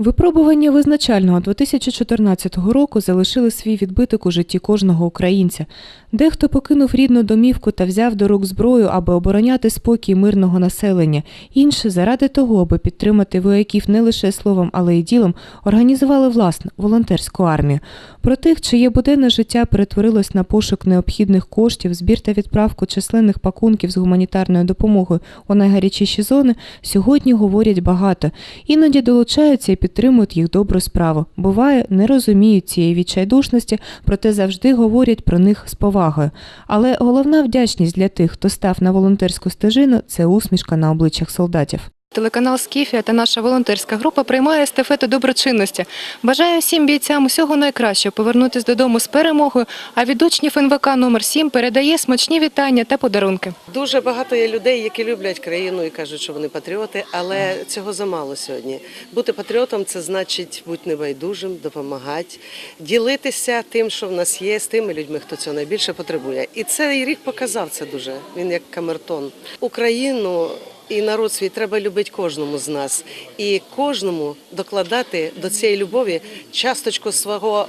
Випробування визначального 2014 року залишили свій відбиток у житті кожного українця. Дехто покинув рідну домівку та взяв до рук зброю, аби обороняти спокій мирного населення. Інші заради того, аби підтримати вояків не лише словом, але й ділом, організували власну волонтерську армію. Про тих, чиє буденне життя перетворилось на пошук необхідних коштів, збір та відправку численних пакунків з гуманітарною допомогою у найгарячіші зони, сьогодні говорять багато. Іноді долучаються і підтримують їх добру справу. Буває, не розуміють цієї відчайдушності, проте завжди говорять про них з повагою. Але головна вдячність для тих, хто став на волонтерську стежину, це усмішка на обличчях солдатів. Телеканал Скіфія та наша волонтерська група приймає естафету доброчинності. Бажаю всім бійцям усього найкращого повернутись додому з перемогою. А від учнів НВК номер 7 передає смачні вітання та подарунки. Дуже багато є людей, які люблять країну і кажуть, що вони патріоти, але цього замало сьогодні. Бути патріотом це значить бути небайдужим, допомагати, ділитися тим, що в нас є, з тими людьми, хто цього найбільше потребує. І цей рік показав це дуже. Він як камертон. Україну і народ свій треба любити кожному з нас, і кожному докладати до цієї любові часточку свого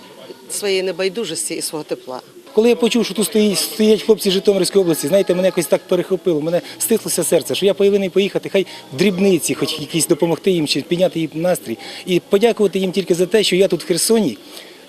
своєї небайдужості і свого тепла. Коли я почув, що тут стоїть, стоять хлопці з Житомирської області, знаєте, мене якось так перехопило, мене стислося серце, що я повинен поїхати, хай в дрібниці, хоч якісь допомогти їм чи підняти їм настрій. І подякувати їм тільки за те, що я тут в Херсоні,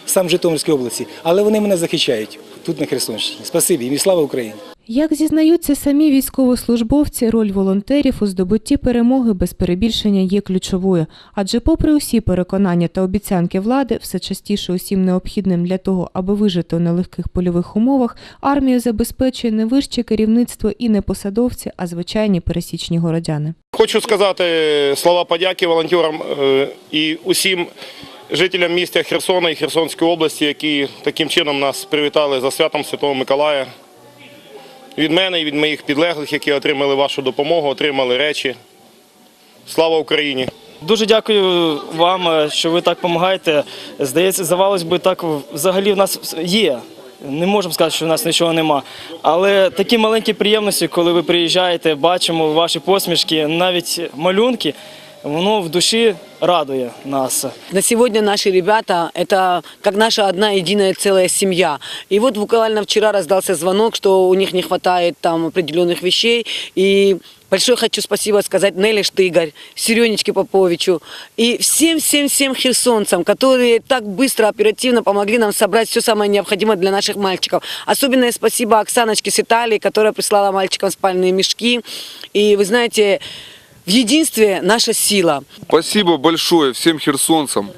сам в Житомирській області, але вони мене захищають тут на Херсонщині. Спасибі їм і слава Україні! Як зізнаються самі військовослужбовці, роль волонтерів у здобутті перемоги без перебільшення є ключовою. Адже, попри усі переконання та обіцянки влади, все частіше усім необхідним для того, аби вижити у нелегких польових умовах, армію забезпечує не вище керівництво і не посадовці, а звичайні пересічні городяни. Хочу сказати слова подяки волонтерам е, і усім жителям міста Херсона і Херсонської області, які таким чином нас привітали за святом Святого Миколая. Від мене і від моїх підлеглих, які отримали вашу допомогу, отримали речі. Слава Україні! Дуже дякую вам, е, що ви так допомагаєте. Здається, здавалось би, так взагалі в нас є. Не можемо сказати, що в нас нічого нема. Але такі маленькі приємності, коли ви приїжджаєте, бачимо ваші посмішки, навіть малюнки, воно в душі радує нас. На сегодня наши ребята – это как наша одна единая целая семья. И вот буквально вчера раздался звонок, что у них не хватает там определенных вещей. И большое хочу спасибо сказать Нелли Штыгарь, Серенечке Поповичу и всем-всем-всем херсонцам, которые так быстро, оперативно помогли нам собрать все самое необходимое для наших мальчиков. Особенное спасибо Оксаночке с Италии, которая прислала мальчикам спальные мешки. И вы знаете, в единстве наша сила. Спасибо большое всем херсонцам,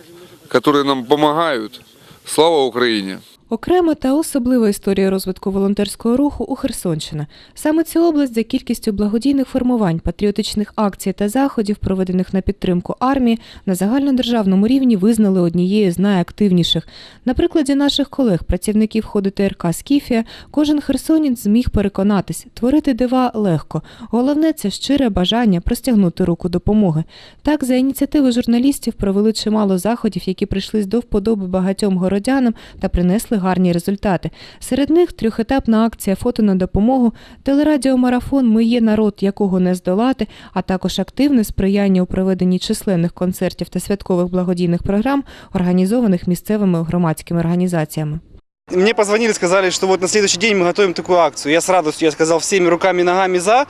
которые нам помогают. Слава Украине! Окрема та особлива історія розвитку волонтерського руху у Херсонщина. Саме цю область за кількістю благодійних формувань, патріотичних акцій та заходів, проведених на підтримку армії, на загальнодержавному рівні визнали однією з найактивніших. На прикладі наших колег, працівників ходу ТРК Скіфія, кожен херсонець зміг переконатись, творити дива легко. Головне це щире бажання простягнути руку допомоги. Так, за ініціативи журналістів провели чимало заходів, які прийшлись до вподоби багатьом городянам та принесли гарні результати. Серед них трьохетапна акція фото на допомогу, телерадіомарафон Ми є народ, якого не здолати, а також активне сприяння у проведенні численних концертів та святкових благодійних програм, організованих місцевими громадськими організаціями. Мне позвонили, сказали, что вот на следующий день мы готовим такую акцию. Я с радостью, я сказал, всеми руками и ногами за.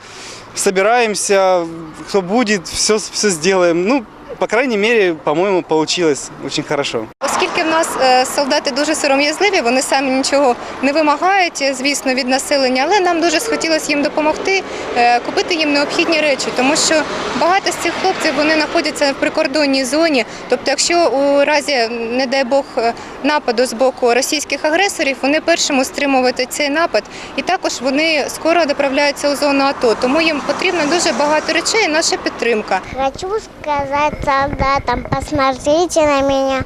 Собираемся, кто будет, все, все сделаем. Ну, по крайней мере, по-моему, получилось очень хорошо. Нас е, солдати дуже сором'язливі, вони самі нічого не вимагають, звісно, від населення, але нам дуже схотілося їм допомогти, е, купити їм необхідні речі, тому що багато з цих хлопців вони знаходяться в прикордонній зоні. Тобто, якщо у разі, не дай Бог, е, нападу з боку російських агресорів, вони першими стримувати цей напад, і також вони скоро доправляються у зону АТО. Тому їм потрібно дуже багато речей. і Наша підтримка. Хочу сказать солдатам, посмотрите на меня.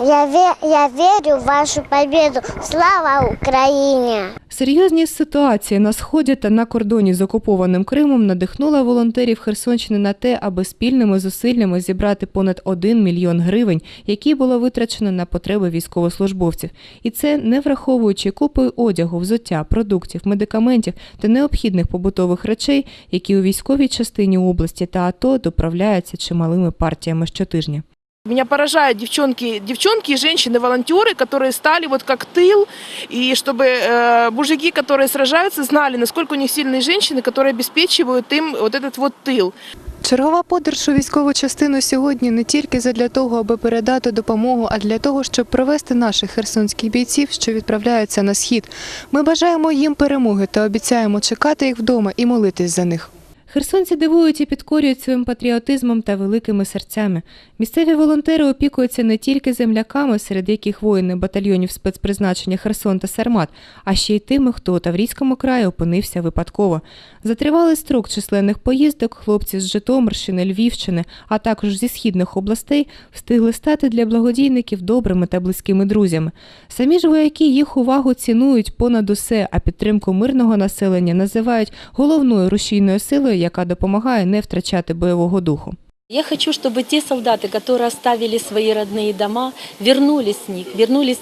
Я, ве- я верю в вашу победу. Слава Украине! Серйозність ситуації на сході та на кордоні з окупованим Кримом надихнула волонтерів Херсонщини на те, аби спільними зусиллями зібрати понад 1 мільйон гривень, які було витрачено на потреби військовослужбовців. І це не враховуючи купою одягу, взуття, продуктів, медикаментів та необхідних побутових речей, які у військовій частині області та АТО доправляються чималими партіями щотижня. Меня поражают девчонки, девчонки и женщины-волонтеры, которые стали вот как тыл, и чтобы э, мужики, которые сражаются, знали, насколько у них сильные женщины, которые обеспечивают им вот этот вот тыл. Чергова подорож у військову частину сьогодні не тільки задля того, аби передати допомогу, а для того, щоб провести наших херсонських бійців, що відправляються на схід. Ми бажаємо їм перемоги та обіцяємо чекати їх вдома і молитись за них. Херсонці дивують і підкорюють своїм патріотизмом та великими серцями. Місцеві волонтери опікуються не тільки земляками, серед яких воїни батальйонів спецпризначення Херсон та Сармат, а ще й тими, хто у Таврійському краї опинився випадково. За тривалий строк численних поїздок хлопці з Житомирщини, Львівщини, а також зі східних областей встигли стати для благодійників добрими та близькими друзями. Самі ж вояки їх увагу цінують понад усе, а підтримку мирного населення називають головною рушійною силою, яка допомагає не втрачати бойового духу. Я хочу, чтобы те солдаты, которые оставили свои родные дома, вернулись с них, вернулись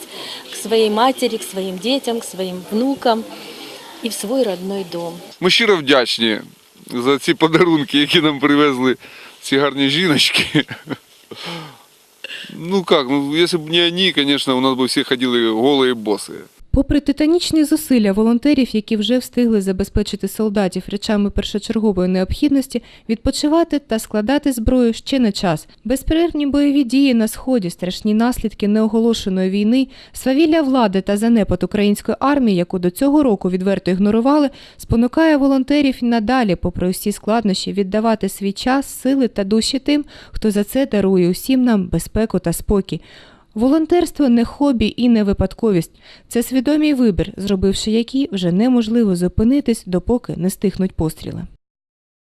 к своей матери, к своим детям, к своим внукам и в свой родной дом. Ми щиро вдячні за ці подарунки, які нам привезли ці гарні жіночки. Ну як, ну якщо б не вони, звісно, у нас би всі ходили голі боси. Попри титанічні зусилля волонтерів, які вже встигли забезпечити солдатів речами першочергової необхідності, відпочивати та складати зброю ще не час. Безперервні бойові дії на сході, страшні наслідки неоголошеної війни, свавілля влади та занепад української армії, яку до цього року відверто ігнорували, спонукає волонтерів і надалі, попри усі складнощі, віддавати свій час, сили та душі тим, хто за це дарує усім нам безпеку та спокій. Волонтерство не хобі і не випадковість. Це свідомий вибір, зробивши який вже неможливо зупинитись, допоки не стихнуть постріли.